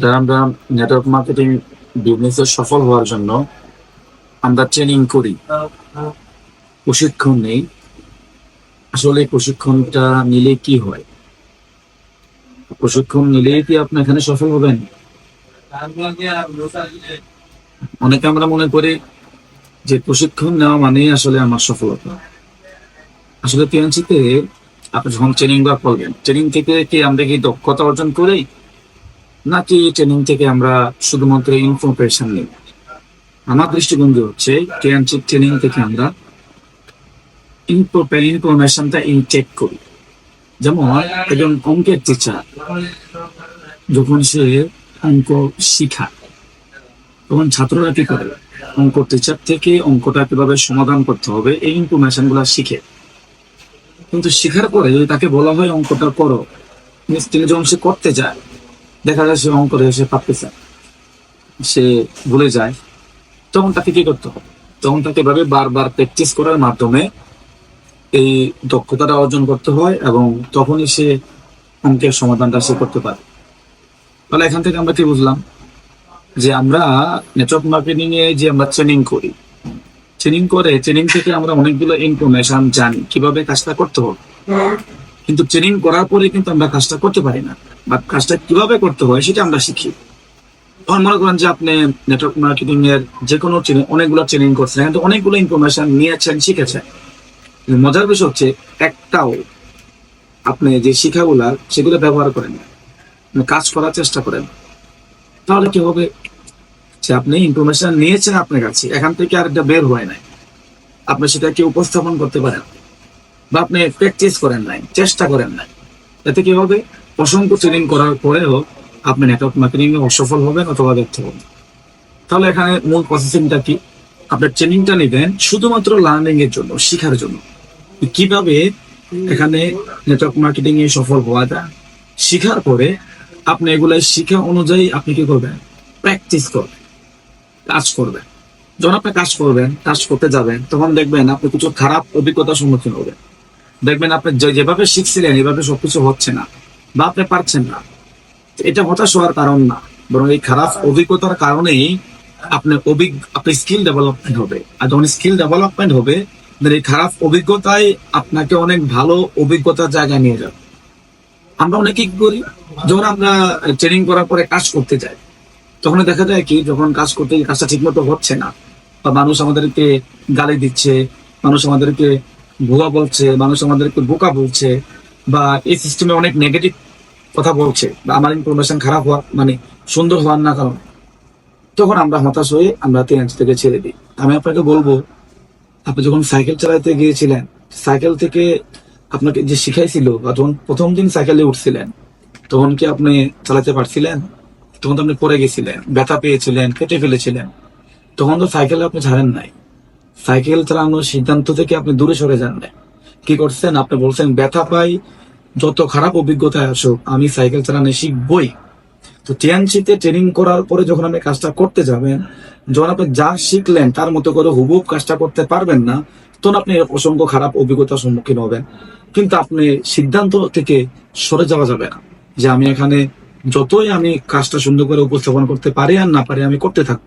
যারা আমরা network marketing বিজনেসে সফল হওয়ার জন্য আমরা ট্রেনিং করি। প্রশিক্ষণ নেই। আসলে প্রশিক্ষণটা নিলে কি হয়? প্রশিক্ষণ নিলে কি আপনি এখানে সফল হবেন? অনেকে আমরা মনে করি যে প্রশিক্ষণ নেওয়া মানেই আসলে আমার সফলতা। আসলে পিএনসিতে আপনি যখন ট্রেনিং বা করবেন ট্রেনিং থেকে কি আমরা কি দক্ষতা অর্জন করি নাকি ট্রেনিং থেকে আমরা শুধুমাত্র ইনফরমেশন নিই আমার দৃষ্টিভঙ্গি হচ্ছে টিএনসি ট্রেনিং থেকে আমরা ইনফরমেশনটা ইনটেক করি। যেমন একজন অঙ্কের টিচার যখন সে অঙ্ক শিখায়, তখন ছাত্ররা কি করে? অঙ্ক টিচার থেকে অঙ্কটা কীভাবে সমাধান করতে হবে, এই ইনফরমেশনগুলা শিখে। কিন্তু শেখার পরে যদি তাকে বলা হয় অঙ্কটা করো তিনি যখন সে করতে যায় দেখা যায় সে অঙ্কটা সে পারতেছে না। সে ভুলে যায়। তখন তাকে কি করতে হবে? তখন তাকে এভাবে বারবার প্র্যাকটিস করার মাধ্যমে এই দক্ষতাটা অর্জন করতে হয় এবং তখনই সে অঙ্কের সমাধানটা সে করতে পারে। তাহলে এখান থেকে আমরা কি বুঝলাম? যে আমরা নেটওয়ার্ক মার্কেটিং এ যে আমরা ট্রেনিং করি ট্রেনিং করে ট্রেনিং থেকে আমরা অনেকগুলো ইনফরমেশন জানি। কীভাবে কাজটা করতে হবে? কিন্তু ট্রেনিং করার পরে কিন্তু আমরা কাজটা করতে পারি না। বা কাজটা কীভাবে করতে হয় সেটা আমরা শিখি। তখন মনে করেন যে আপনি নেটওয়ার্ক মার্কেটিং এর যে কোনো ট্রেনিং অনেকগুলো ট্রেনিং করছেন, কিন্তু অনেকগুলো ইনফরমেশন নিয়েছেন, শিখেছেন। মজার বিষয় হচ্ছে, একটাও আপনি যে শিক্ষাগুলা সেগুলো ব্যবহার করেন কাজ করার চেষ্টা করেন। তাহলে কি হবে? যে আপনি ইনফরমেশন নিয়েছেন আপনার কাছে, এখান থেকে আর এটা বের হয় নাই। আপনি সেটাকে উপস্থাপন করতে পারেন। বা আপনি প্র্যাকটিস করেন নাই, চেষ্টা করেন নাই, এতে কি হবে? অসংখ্য ট্রেনিং করার পরেও আপনি নেটওয়ার্ক মার্কেটিং এ অসফল হবেন অথবা ব্যর্থ হবেন। তাহলে এখানে মূল প্রসেসিংটা কি? আপনার ট্রেনিংটা নেবেন শুধুমাত্র লার্নিং এর জন্য, শেখার জন্য। কীভাবে এখানে নেটওয়ার্ক মার্কেটিং এ সফল হওয়া যায়? শিখার পরে আপনি এগুলো শিখা অনুযায়ী আপনি কি করবেন? প্র্যাকটিস করবেন, কাজ করবেন। যখন আপনি কাজ করবেন, কাজ করতে যাবেন, তখন দেখবেন আপনি কিছু খারাপ অভিজ্ঞতার সম্মুখীন হবেন। দেখবেন আপনি যেভাবে শিখছিলেন, এভাবে সবকিছু হচ্ছে না বা আপনি পারছেন না। এটা হতাশ হওয়ার কারণ না, বরং এই খারাপ অভিজ্ঞতার কারণেই আপনার অভিজ্ঞ, আপনার স্কিল ডেভেলপমেন্ট হবে। আর যখন স্কিল ডেভেলপমেন্ট হবে এই খারাপ অভিজ্ঞতাই আপনাকে অনেক ভালো অভিজ্ঞতার জায়গায় নিয়ে যাবে। আমরা অনেকে কি করি? যখন আমরা ট্রেনিং করার পরে কাজ করতে যাই, তখন দেখা যায় কি, যখন কাজ করতে কাজটা ঠিক মতো হচ্ছে না, বা মানুষ আমাদেরকে গালি দিচ্ছে, মানুষ আমাদেরকে ভুয়া বলছে, মানুষ আমাদেরকে বোকা বলছে, বা এই সিস্টেমে অনেক নেগেটিভ কথা বলছে, বা আমার ইনফরমেশন খারাপ হওয়া মানে সুন্দর হওয়ার না কারণ। তখন আমরা হতাশ হয়ে আমরা ট্রেন থেকে ছেড়ে দিই। আমি আপনাকে বলব, আপনি যখন সাইকেল চালাতে গিয়েছিলেন সাইকেল থেকে আপনাকে যে শিখাইছিল, বা যখন প্রথম দিন সাইকেলে উঠছিলেন, তখন কি আপনি চালাতে পারছিলেন? তখন তো আপনি পড়ে গেছিলেন, ব্যথা পেয়েছিলেন, কেটে ফেলেছিলেন। তখন তো সাইকেলে আপনি ছাড়েন নাই। সাইকেল চালানোর সিদ্ধান্ত থেকে আপনি দূরে সরে যান কি করছেন? আপনি বলছেন, ব্যথা পাই, যত খারাপ অভিজ্ঞতায় আসুক আমি সাইকেল চালানো শিখবই। তো টিএনসিতে ট্রেনিং করার পরে যখন আপনি কাজটা করতে যাবেন, যখন আপনি যা শিখলেন, তার মতো করে হুবহুব কাজটা করতে পারবেন না, তখন আপনি অসংখ্য খারাপ অভিজ্ঞতার সম্মুখীন হবেন। কিন্তু আপনি সিদ্ধান্ত থেকে সরে যাওয়া যাবে না যে আমি এখানে যতই আমি কাজটা সুন্দর করে উপস্থাপন করতে পারি আর না পারি, আমি করতে থাকব।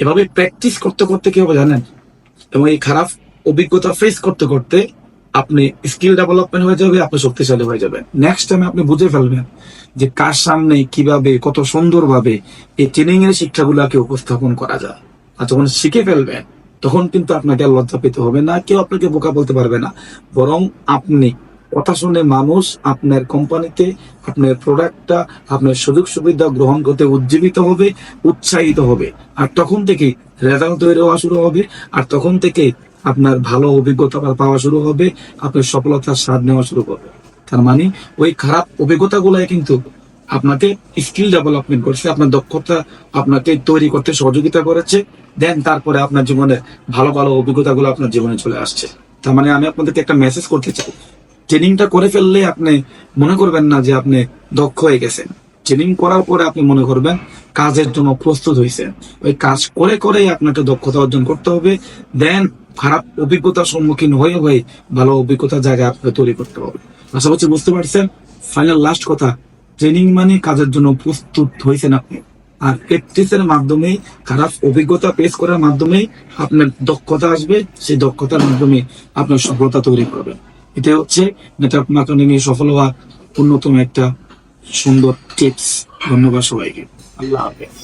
এভাবে প্র্যাকটিস করতে করতে কি হবে জানেন? এবং এই খারাপ অভিজ্ঞতা ফেস করতে করতে আপনি স্কিল ডেভেলপমেন্ট হয়ে যাবে, আপনি শক্তিশালী হয়ে যাবেন। নেক্সট টাইম আপনি বুঝে ফেলবেন যে কার সামনে কীভাবে, কত সুন্দরভাবে এই ট্রেনিং এর শিক্ষাগুলোকে উপস্থাপন করা যায়। আর যখন শিখে ফেলবেন, তখন কিন্তু আপনাকে আর লজ্জা পেতে হবে না, কেউ আপনাকে বোকা বলতে পারবে না। বরং আপনি কথা শুনে মানুষ আপনার কোম্পানিতে আপনার প্রোডাক্টটা আপনার সুযোগ সুবিধা গ্রহণ করতে উজ্জীবিত হবে, উৎসাহিত হবে। আর তখন থেকে রেজাল্ট তৈরি হওয়া শুরু হবে। আর তখন থেকে আপনার ভালো অভিজ্ঞতা পাওয়া শুরু হবে, আপনার সফলতার স্বাদ নেওয়া শুরু করবে। তার মানে ওই খারাপ অভিজ্ঞতাগুলাই কিন্তু আপনাকে স্কিল ডেভেলপমেন্ট করছে, আপনার দক্ষতা আপনাকে তৈরি করতে সহযোগিতা করেছে। দেন তারপরে আপনার জীবনে ভালো ভালো অভিজ্ঞতাগুলো আপনার জীবনে চলে আসছে। তার মানে আমি আপনাদেরকে একটা মেসেজ করতে চাই। ট্রেনিংটা করে ফেললে আপনি মনে করবেন না যে আপনি দক্ষ হয়ে গেছেন। ট্রেনিং করার পরে আপনি মনে করবেন কাজের জন্য প্রস্তুত হয়েছে ওই কাজ করে করেই আপনাকে দক্ষতা অর্জন করতে হবে। দেন খারাপ অভিজ্ঞতার সম্মুখীন হয়ে হয়ে ভালো অভিজ্ঞতা জায়গা আপনাকে তৈরি করতে হবে। আশা করছি বুঝতে পারছেন? ফাইনাল লাস্ট কথা ট্রেনিং মানে কাজের জন্য প্রস্তুত হয়েছেন আপনি। আর প্র্যাকটিসের মাধ্যমে খারাপ অভিজ্ঞতা পেশ করার মাধ্যমে আপনার দক্ষতা আসবে। সেই দক্ষতার মাধ্যমে আপনার সফলতা তৈরি করবেন। এটা হচ্ছে নেটওয়ার্ক মার্কেটিং এ সফল হওয়ার অন্যতম একটা সুন্দর টিপস ধন্যবাদ সবাইকে। আল্লাহ হাফেজ।